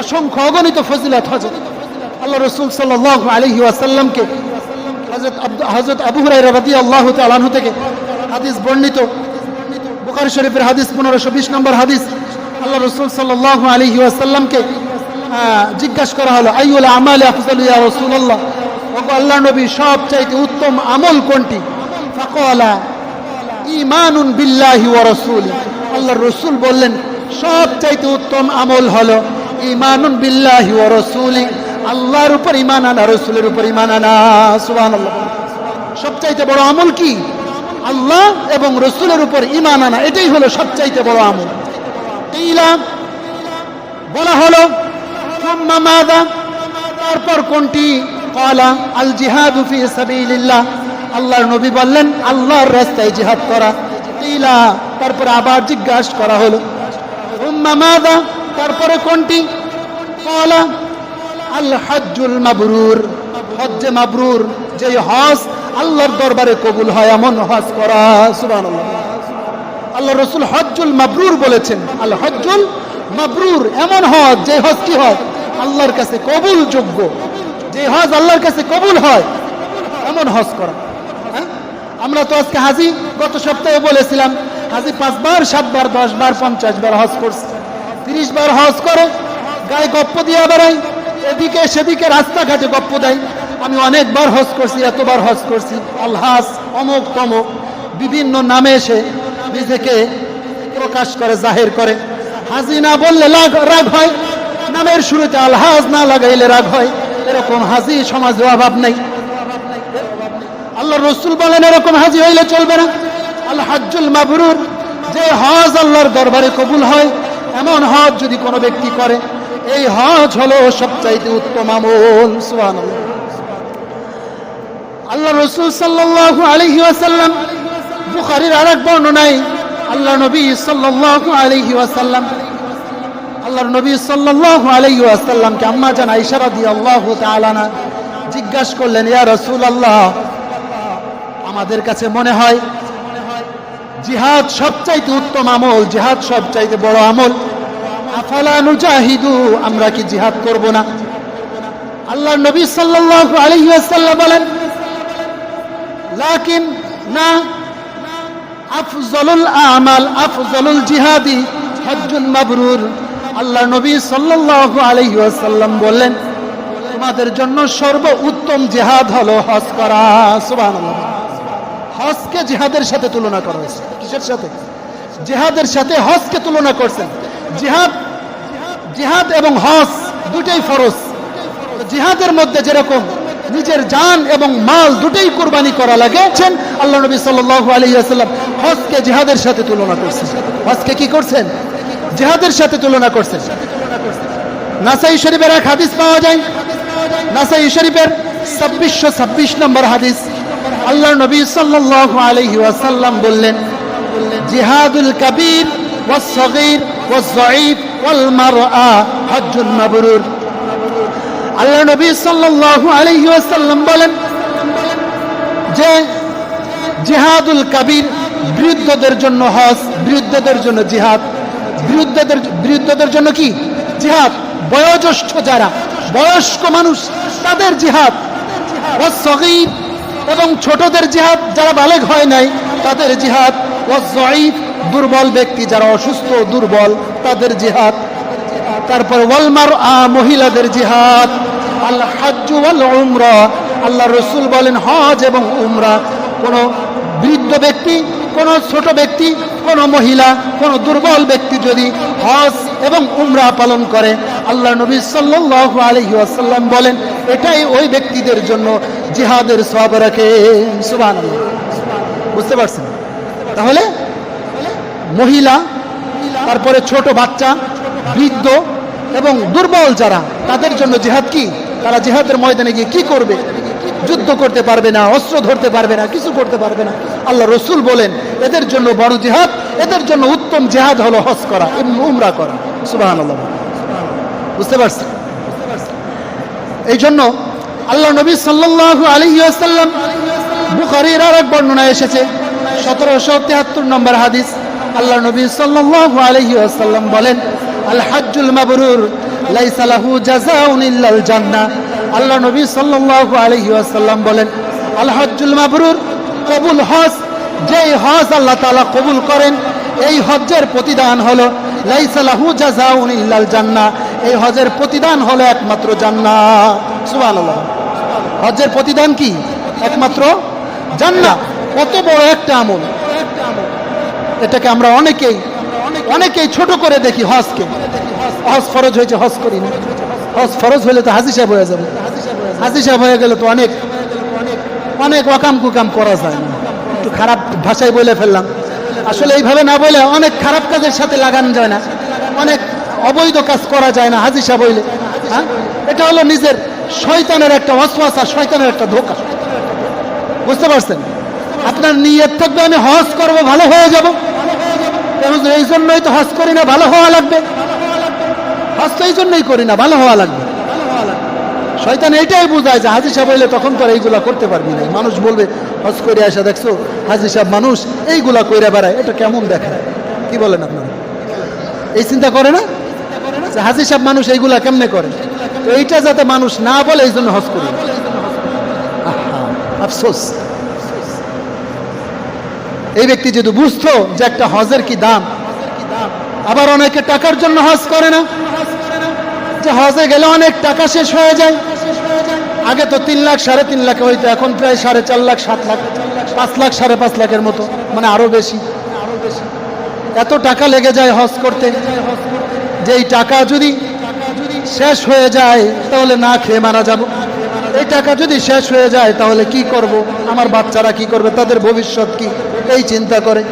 অসংখ্য অগণিত ফজিলত হজরত আল্লাহ রসুল সাল্লাহ আলহি আসাল্লামকে হজরত হজরত আবু রাদি আল্লাহ তালাহু থেকে হাদিস বর্ণিত। বুখারি শরীফের হাদিস পনেরোশো বিশ নম্বর হাদিস। আল্লাহ রসুল সাল্লাহ আলহি আসাল্লামকে জিজ্ঞাসা করা হলো আইউল আমাল আফজল ইয়া রসুল্লাহ ওগো আল্লাহ নবী সব চাইতে উত্তম আমল কোনটি? ফাকওয়ালা ইমানুন বিল্লাহি ওয়া রাসূলি আল্লাহর রাসূল বললেন সব চাইতে উত্তম আমল হলো ইমানুন বিল্লাহি আল্লাহর উপর আনা উপর আনা সবচাইতে বড় আমল কি? আল্লাহ এবং রসুলের উপর ঈমান আনা, এটাই হলো সবচাইতে বড় আমল। বলা হলো মাযা তারপর কোনটি? কলা আল জিহাদু ফি সাবিলিল্লাহ আল্লাহর নবী বললেন, আল্লাহর রাস্তায় জিহাদ করা। তারপরে আবার জিজ্ঞাসা করা হলো মাদা তারপরে কোনটি? কলা। আল হজ্জুল মাবরুর। হজ্জে মাবরুর যে হজ আল্লাহর দরবারে কবুল হয়, এমন হজ করা। সুবহানাল্লাহ। আল্লাহ রসুল হজ্জুল মাবরুর বলেছেন, আল হজ্জুল মাবরুর, এমন হজ যে হজ কি হয় আল্লাহর কাছে কবুল যোগ্য যে হজ আল্লাহর কাছে কবুল হয়, এমন হজ করা। হ্যাঁ? আমরা তো আজকে হাজি গত সপ্তাহে বলেছিলাম, হাজি পাঁচবার, সাতবার দশ বার পঞ্চাশ বার হজ করছে। তিরিশ বার হজ করে, গায়ে গপ্প দিয়ে বেড়াই এদিকে সেদিকে রাস্তাঘাটে গপ্প দেয়। আমি অনেকবার হজ করছি, এতবার হজ করছি। আলহাস অমুক তমুক, বিভিন্ন নামে এসে নিজেকে প্রকাশ করে, জাহের করে। হাজি না বললে রাগ হয়। নামের শুরুতে আলহাজ না লাগাইলে রাগ হয়। এরকম হাজি সমাজে অভাব নেই। আল্লাহ রসুল বলেন, এরকম হাজি হইলে চলবে না। আল হাজ্জুল মাবরুর, যে হজ আল্লাহর দরবারে কবুল হয় এমন হজ যদি কোনো ব্যক্তি করে, এই হজ হলো সবচাইতে উত্তম আমল, সুবহানাল্লাহ। আল্লাহ রসুল সাল্লাল্লাহু আলাইহি ওয়াসাল্লাম বুখারীর আরেক বর্ণনায় আল্লাহ নবী সাল্লাল্লাহু আলাইহি ওয়াসাল্লাম, আল্লাহর নবী সাল্লাল্লাহু আলাইহি ওয়াসাল্লামকে আম্মা জান আয়েশা রাদিয়াল্লাহু তাআলা না জিজ্ঞাসা করলেন, ইয়া রসুল আল্লাহ আমাদের কাছে মনে হয় জিহাদ সবচাইতে উত্তম আমল, জিহাদ সবচাইতে বড় আমল। আফালা নুজাহিদু, আমরা কি জিহাদ করব না? আল্লাহর নবী সাল্লাল্লাহু আলাইহি ওয়াসাল্লাম বলেন, লাকিন না আফজলুল আমাল, আফজলুল জিহাদি হজ্জুল মাবরুর। আল্লাহ নবী সাল্লাল্লাহু আলাইহি ওয়াসাল্লাম বললেন, তোমাদের জন্য সর্ব উত্তম জিহাদ হলো হজ করা। সুবহানাল্লাহ। হজকে জেহাদের সাথে তুলনা করা হয়েছে। কিসের সাথে? জিহাদের সাথে হজকে তুলনা করছেন। জিহাদ, জেহাদ এবং হজ দুটাই ফরজ। জিহাদের মধ্যে যেরকম নিজের জান এবং মাল দুটোই কোরবানি করা লাগে আল্লাহ নবী সাল্লাল্লাহু আলাইহি ওয়াসাল্লাম হজকে জেহাদের সাথে তুলনা করছেন। হজকে কি করছেন? জেহাদের সাথে তুলনা করছেন। নাসাই শরীফের এক হাদিস পাওয়া যায়। নাসাই শরীফের ছাব্বিশশো ছাব্বিশ নম্বর হাদিস। আল্লাহ নবী সাল্লাহ আলহি ওয়াসাল্লাম বললেন, জিহাদুল কবির ওয়াল মারআ মাবরুর। আল্লাহ নবী সাল্লাল্লাহু আলাইহি ওয়াসাল্লাম বলেন যে জিহাদুল কাবীর বৃদ্ধদের জন্য হজ, বৃদ্ধদের জন্য জিহাদ। বৃদ্ধদের বৃদ্ধদের জন্য কি? জিহাদ। বয়োজ্যেষ্ঠ যারা, বয়স্ক মানুষ, তাদের জিহাদ। ওয়াসগির এবং ছোটদের জিহাদ যারা বালেগ হয় নাই, তাদের জিহাদ ও দুর্বল ব্যক্তি যারা অসুস্থ, দুর্বল, তাদের জিহাদ। তারপর ওয়ালমার আ মহিলাদের জিহাদ। আল্লাহ হাজ্জু ওয়াল উমরা, আল্লাহ রসুল বলেন হজ এবং উমরা। কোনো বৃদ্ধ ব্যক্তি, কোনো ছোট ব্যক্তি কোনো মহিলা, কোনো দুর্বল ব্যক্তি যদি হজ এবং উমরা পালন করে, আল্লাহ নবী সাল্লাল্লাহু আলাইহি ওয়াসাল্লাম বলেন, এটাই ওই ব্যক্তিদের জন্য জিহাদের সব রাখে। সুবান বুঝতে পারছেন? তাহলে মহিলা, তারপরে ছোট বাচ্চা, বৃদ্ধ এবং দুর্বল যারা, তাদের জন্য জিহাদ কি? তারা জিহাদের ময়দানে গিয়ে কি করবে? যুদ্ধ করতে পারবে না, অস্ত্র ধরতে পারবে না, কিছু করতে পারবে না। আল্লাহ রসুল বলেন, এদের জন্য বড় জেহাদ, এদের জন্য উত্তম জেহাদ হলো হজ করা উমরা করা। সুবাহান বুঝতে পারছি এই জন্য আল্লাহ নবী সাল্লাল্লাহু আলাইহি ওয়াসাল্লাম বুখারীর আর এক বর্ণনা এসেছে, সতেরোশো তেহাত্তর নম্বর হাদিস। আল্লাহ নবী সাল্লাল্লাহু আলাইহি ওয়াসাল্লাম বলেন আল হাজ্জুল মাবরুর, লাইসা লাহু জাযাউন ইল্লাল জান্নাহ। আল্লাহ নবী সাল্লাল্লাহু আলাইহি ওয়াসাল্লাম বলেন, আল হজ্জুল মাবরুর, কবুল হজ, যেই হজ আল্লাহ তাআলা কবুল করেন, এই হজ্জের প্রতিদান হলো, লাইসা লাহু জাযাউন ইল্লাল জান্নাহ, এই হজের প্রতিদান হলো একমাত্র জান্নাত। সুবহানাল্লাহ। হজের প্রতিদান কি? একমাত্র জান্নাত। কত বড় একটা আমল। এটাকে আমরা অনেকেই অনেকেই ছোট করে দেখি হজকে। হজ ফরজ হয়েছে, হজ করি না হজ ফরজ হলে তো হাজি সাহেব হয়ে যাবে। হাজি সাহেব হয়ে গেলে তো অনেক অনেক অকাম কুকাম করা যায় না। একটু খারাপ ভাষায় বলে ফেললাম। আসলে এইভাবে না বলে অনেক খারাপ কাজের সাথে লাগানো যায় না। অনেক অবৈধ কাজ করা যায় না হাজি সাহেব হইলে। হ্যাঁ? এটা হলো নিজের শয়তানের একটা অশ্বাসা শয়তানের একটা ধোকা। বুঝতে পারছেন? আপনার নিয়ত থাকবে, আমি হজ করব, ভালো হয়ে যাব। এই জন্যই তো হজ করি না, ভালো হওয়া লাগবে। তো এই জন্যই করি না, ভালো হওয়া লাগবে। শয়তান এইটাই বোঝায় যে হাজি সাহেব হইলে তখন তো এইগুলা করতে পারবি না। মানুষ বলবে, হজ করে আসা, দেখছ? হাজি সাহেব মানুষ, এইগুলা কইরা বেড়ায়। এটা কেমন দেখায়? কি বলেন আপনারা? এই চিন্তা করে না? যে হাজি সাহেব মানুষ এইগুলা কেমনে করে? তো এইটা যাতে মানুষ না বলে, এই জন্য হজ করি। আফসোস। এই ব্যক্তি যদি বুঝতো যে একটা হজের কি দাম আবার অনেকে টাকার জন্য হজ করে না। যে হজে গেলে অনেক টাকা শেষ হয়ে যায়। আগে তো তিন লাখ, সাড়ে তিন লাখ হইতো, এখন প্রায় সাড়ে চার লাখ, সাত লাখ, পাঁচ লাখ, সাড়ে পাঁচ লাখের মতো মানে আরও বেশি। এত টাকা লেগে যায় হজ করতে। যে এই টাকা যদি শেষ হয়ে যায়, তাহলে না খেয়ে মারা যাব। এই টাকা যদি শেষ হয়ে যায়, তাহলে কি করব? আমার বাচ্চারা কি করবে? তাদের ভবিষ্যৎ কি? এই চিন্তা করে।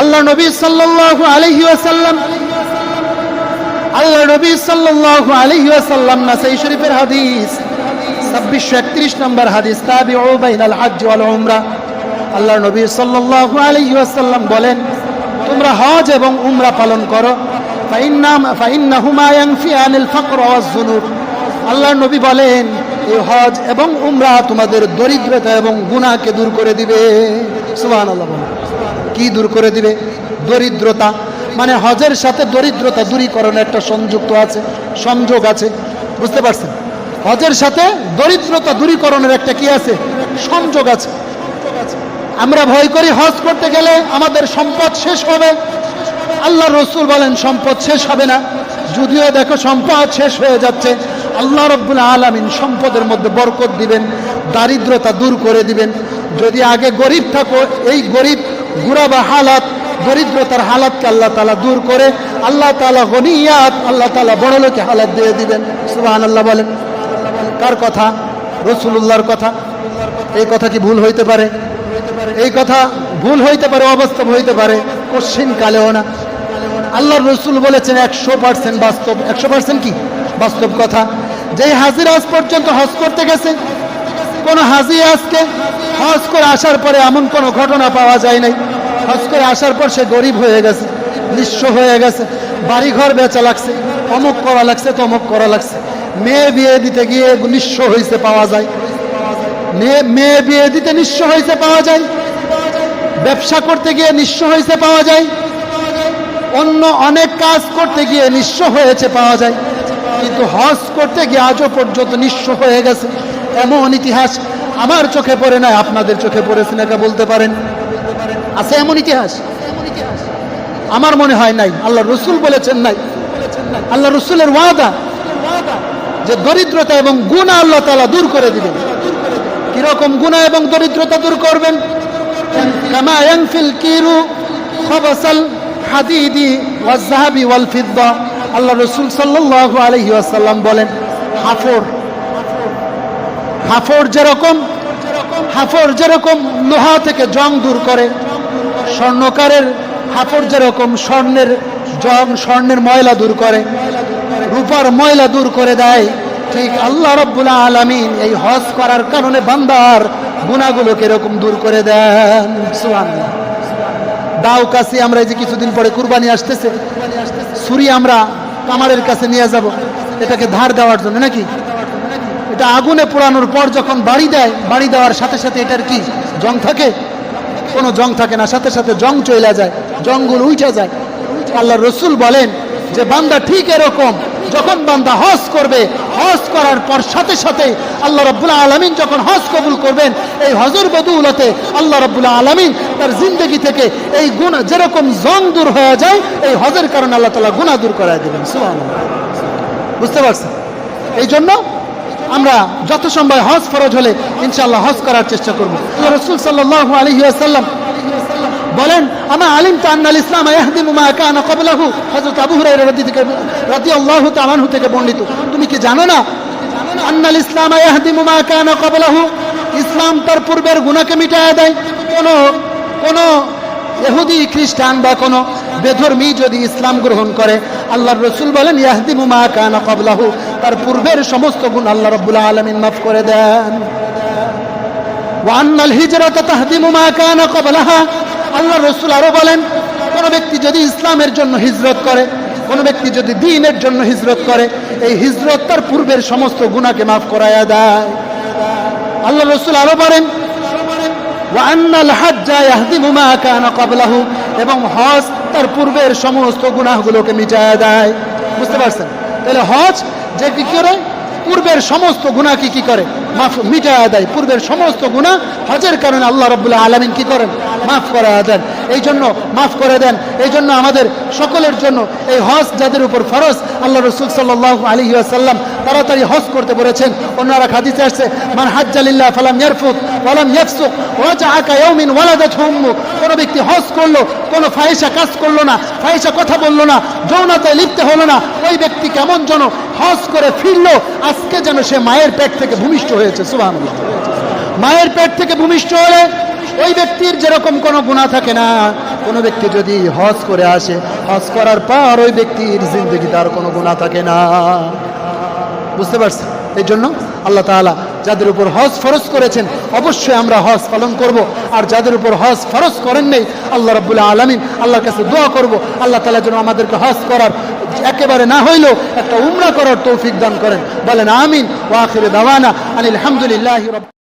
আল্লাহ নবী সাল্লাল্লাহু আলাইহি ওয়াসাল্লাম, আল্লাহ নবী সাল্লাল্লাহু আলাইহি ওয়াসাল্লাম নাসাই শরীফের হাদিস 2631 নম্বর হাদিস, তাবিউ বাইনাল হজ উমরা। আল্লাহ নবী সাল্লাল্লাহু আলাইহি আসাল্লাম বলেন, তোমরা হজ এবং উমরা পালন করো। আল্লাহর নবী বলেন, এই হজ এবং উমরা তোমাদের দরিদ্রতা এবং গুণাকে দূর করে দিবে। সুবহানাল্লাহ বলেন। কি দূর করে দিবে? দরিদ্রতা। মানে হজের সাথে দরিদ্রতা দূরীকরণের একটা সংযুক্ত আছে, সংযোগ আছে। বুঝতে পারছেন? হজের সাথে দরিদ্রতা দূরীকরণের একটা কি আছে? সংযোগ আছে। আমরা ভয় করি হজ করতে গেলে আমাদের সম্পদ শেষ হবে। আল্লাহ রসুল বলেন, সম্পদ শেষ হবে না। যদিও দেখো সম্পদ শেষ হয়ে যাচ্ছে। আল্লাহ রব্বুল আলমিন সম্পদের মধ্যে বরকত দিবেন, দারিদ্রতা দূর করে দিবেন। যদি আগে গরিব থাকো, এই গরিব গুড়া বা হালাত, দরিদ্রতার হালাতকে আল্লাহ তালা দূর করে, আল্লাহ তালা গনিয়াত, আল্লাহ তালা বড় লোকে হালাত দিয়ে দিবেন। সুবাহান আল্লাহ বলেন। কার কথা? রসুল্লাহর কথা। এই কথা কি ভুল হইতে পারে? এই কথা ভুল হইতে পারে, অবাস্তব হইতে পারে কশ্চিন কালেও না। আল্লাহ রসুল বলেছেন একশো পার্সেন্ট বাস্তব। একশো পার্সেন্ট কি? বাস্তব কথা। যেই হাজির আজ পর্যন্ত হজ করতে গেছে কোন হাজি আজকে হজ করে আসার পরে এমন কোনো ঘটনা পাওয়া যায় নাই। হজ করে আসার পর সে গরিব হয়ে গেছে, নিঃস্ব হয়ে গেছে বাড়ি ঘর বেচা লাগছে, অমুক করা লাগছে, তমুক করা লাগছে। মেয়ে বিয়ে দিতে গিয়ে নিঃস্ব হয়েছে পাওয়া যায়। মেয়ে মেয়ে বিয়ে দিতে নিঃস্ব হয়েছে পাওয়া যায়। ব্যবসা করতে গিয়ে নিঃস্ব হয়েছে পাওয়া যায়। অন্য অনেক কাজ করতে গিয়ে নিঃস্ব হয়েছে পাওয়া যায়। কিন্তু হজ করতে গিয়ে আজও পর্যন্ত নিঃস্ব হয়ে গেছে। এমন ইতিহাস আমার চোখে পড়ে নাই, আপনাদের চোখে পড়েছে নাকি বলতে পারেন। আছে এমন ইতিহাস? আমার মনে হয় নাই আল্লাহ রসুল বলেছেন নাই। আল্লাহ রসুলের ওয়াদা যে দরিদ্রতা এবং গুণা আল্লাহ তালা দূর করে দিবেন। কীরকম গুণা এবং দরিদ্রতা দূর করবেন? আল্লাহ রসুল সাল্লাল্লাহু আলাইহি ওয়াসাল্লাম বলেন হাফর হাফর যেরকম হাফর যেরকম লোহা থেকে জং দূর করে, স্বর্ণকারের হাফর যেরকম স্বর্ণের জং, স্বর্ণের ময়লা দূর করে, রূপার ময়লা দূর করে দেয়, ঠিক আল্লাহ রব্বুল আলমিন এই হজ করার কারণে বান্দার গুণাগুলোকে এরকম দূর করে দেন। দাও কাছে আমরা এই যে কিছুদিন পরে কুরবানি আসতেছে ছুরি আমরা কামারের কাছে নিয়ে যাব, এটাকে ধার দেওয়ার জন্য নাকি? এটা আগুনে পোড়ানোর পর যখন বাড়ি দেয়, বাড়ি দেওয়ার সাথে সাথে এটার কি জং থাকে? কোনো জং থাকে না, সাথে সাথে জং চলে যায়, জঙ্গল উঠে যায়। আল্লাহ রসুল বলেন যে, বান্দা ঠিক এরকম, যখন বান্দা হজ করবে, হজ করার পর সাথে সাথে আল্লাহ রব্বুল আলমিন যখন হজ কবুল করবেন, এই হজর বদুলতে আল্লাহ রব্বুল আলমিন তার জিন্দগি থেকে এই গুণ, যেরকম জং দূর হয়ে যায়, এই হজের কারণে আল্লাহ তালা গুণা দূর করায় দেবেন। সুবহানাল্লাহ। বুঝতে পারছেন? এই জন্য আমরা যত সম্ভব হজ ফরজ হলে ইনশাল্লাহ হজ করার চেষ্টা করব। রসুল সাল্লাহ আলহি বলেন, আমা আলিম তান্নাল ইসলাম ইয়াহদিমু মা কানা ক্বাবলাহু? হযরত আবু রাদি থেকে তাআলা আনহু থেকে বর্ণিত। তুমি কি জানো না আন্নাল ইসলাম ইয়াহদিমু মা কানা ক্বাবলাহু? ইসলাম তার পূর্বের গুণাকে মিটায় দেয়। কোন কোন এহুদি খ্রিস্টান বা কোন বেধর্মী যদি ইসলাম গ্রহণ করে আল্লাহর রসুল বলেন, ইয়াহদিমু মা কানা ক্বাবলাহু। তার পূর্বের সমস্ত গুণ আল্লাহ রাব্বুল আলামিন মাফ করে দেন। ওয়ান্নাল হিজরত তাহদিমু মা কানা ক্বাবলাহা। আল্লাহ রসুল বলেন ব্যক্তি যদি ইসলামের জন্য হিজরত করে, কোন ব্যক্তি যদি দ্বীনের জন্য হিজরত করে, এই হিজরত তার পূর্বের সমস্ত গুনাহকে মাফ করায়া দেয়। আল্লাহ রসুল আরও বলেন এবং হজ তার পূর্বের সমস্ত গুনাহগুলোকে মিটায় দেয়। বুঝতে পারছেন? তাহলে হজ যে কি করে? পূর্বের সমস্ত গুনাহ কি কি করে? মাফ, মিটায় দেয়। পূর্বের সমস্ত গুনাহ হজের কারণে আল্লাহ রাব্বুল আলামিন কি করেন? মাফ করে দেন। এই জন্য মাফ করে দেন। এই জন্য আমাদের সকলের জন্য এই হজ যাদের উপর ফরজ, আল্লাহ রসুল সাল্লাহ আলী আসাল্লাম তাড়াতাড়ি হজ করতে বলেছেন। অন্যরা হাদিসে আসছে, মান হাজ্জালিল্লাহ ফালাম ইয়ারফুক ওয়ালাম ইয়াফসুক ওয়াজা ইয়াউমিন ওয়ালাদাত হুম্মু। কোন ব্যক্তি হজ করল, কোনো ফাহিশা কাজ করল না, ফাহিশা কথা বলল না, যৌনতায় লিপ্ত হলো না। ওই ব্যক্তি কেমন যেন হজ করে ফিরলো, আজকে যেন সে মায়ের পেট থেকে ভূমিষ্ঠ হয়েছে, সুবহানাল্লাহ। মায়ের পেট থেকে ভূমিষ্ঠ হলে ওই ব্যক্তির যেরকম কোনো গুণা থাকে না। কোনো ব্যক্তি যদি হজ করে আসে, হজ করার পর ওই ব্যক্তির জিন্দগি তার কোনো গুণা থাকে না। বুঝতে পারছেন? এই জন্য আল্লাহ তালা যাদের উপর হজ ফরজ করেছেন, অবশ্যই আমরা হজ পালন করব। আর যাদের উপর হজ ফরজ করেন নেই, আল্লাহ রবুল্লাহ আলমিন আল্লাহর কাছে দোয়া করব। আল্লাহ তালা যেন আমাদেরকে হজ করার একেবারে না হইলেও একটা উমরা করার তৌফিক দান করেন। বলেন আমিন। ওয়াখির দাওয়ানা আনিল হামদুলিল্লাহি রাব্বিল